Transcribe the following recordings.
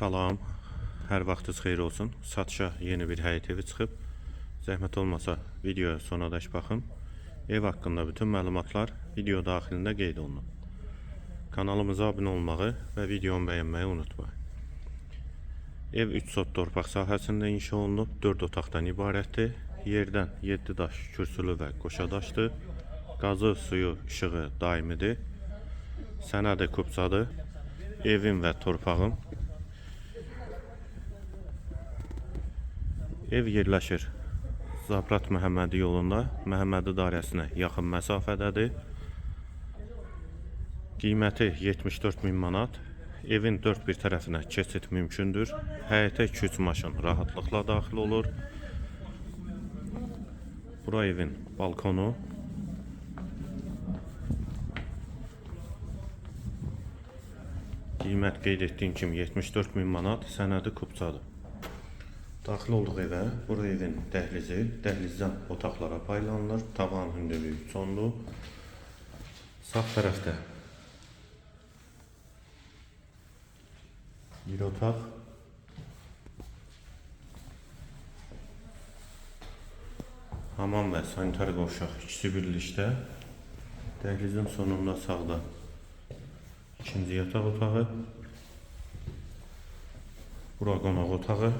Salam, hər vaxtınız xeyir olsun. Satışa yeni bir həyət evi çıxıb. Zəhmət olmasa videoya sonadək baxın. Ev haqqında bütün məlumatlar video daxilində qeyd olunub. Kanalımıza abunə olmağı və videomu bəyənməyi unutmayın. Ev 3 sot torpaq sahəsində inşa olunub, 4 otaqdan ibarətdir. Yerdən 7 daş kürsülü və qoşadaşdır. Qazı, suyu, işığı daimidir. Sənədi kupçadır. Evim və torpağım Ev yerləşir Zabrat Məhəmmədi yolunda, Məhəmmədi dairəsinə yaxın məsafədədir. Qiyməti 74 min manat. Evin dörd bir tərəfinə keçid mümkündür. Həyətə 2-3 maşın rahatlıqla daxil olur. Bura evin balkonu. Qiymət qeyd etdiyim kimi 74 min manat, sənədi kupçadır. Daxil olduq evə. Bura evin dəhlizi. Dəhlizdən otaqlara paylanılır. Tavan hündürlüyü sonlu. Sağ tərəfdə bir otaq. Hamam və sanitar qovşaq ikisi birlikdə. Dəhlizin sonunda sağda ikinci yataq otağı. Bura qonaq otağı.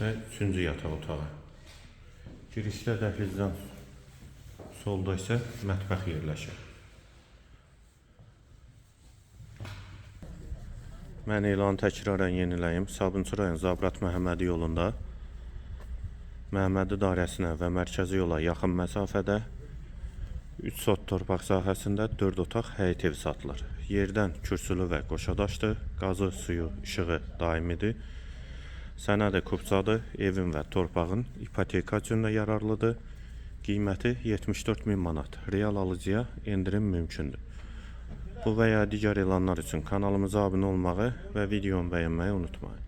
Və üçüncü yataq otağı. Girişdə dəhlizdən solda isə mətbəx yerləşir. Mən elanı təkrarən yeniləyim. Sabunçu rayon Zabrat Məhəmmədi yolunda Məhəmmədi dairəsinə və mərkəzi yola yaxın məsafədə 3 sot torpaq sahəsində 4 otaq həyət evi satılır. Yerdən kürsülü və qoşadaşdır. Qazı, suyu, işığı daimidir. Sənədi kupçadır. Evin və torpağın ipoteka üçün də yararlıdır. Qiyməti 74 min manat. Real alıcıya endirim mümkündür. Bu və ya digər elanlar üçün kanalımıza abunə olmağı və videomu bəyənməyi unutmayın.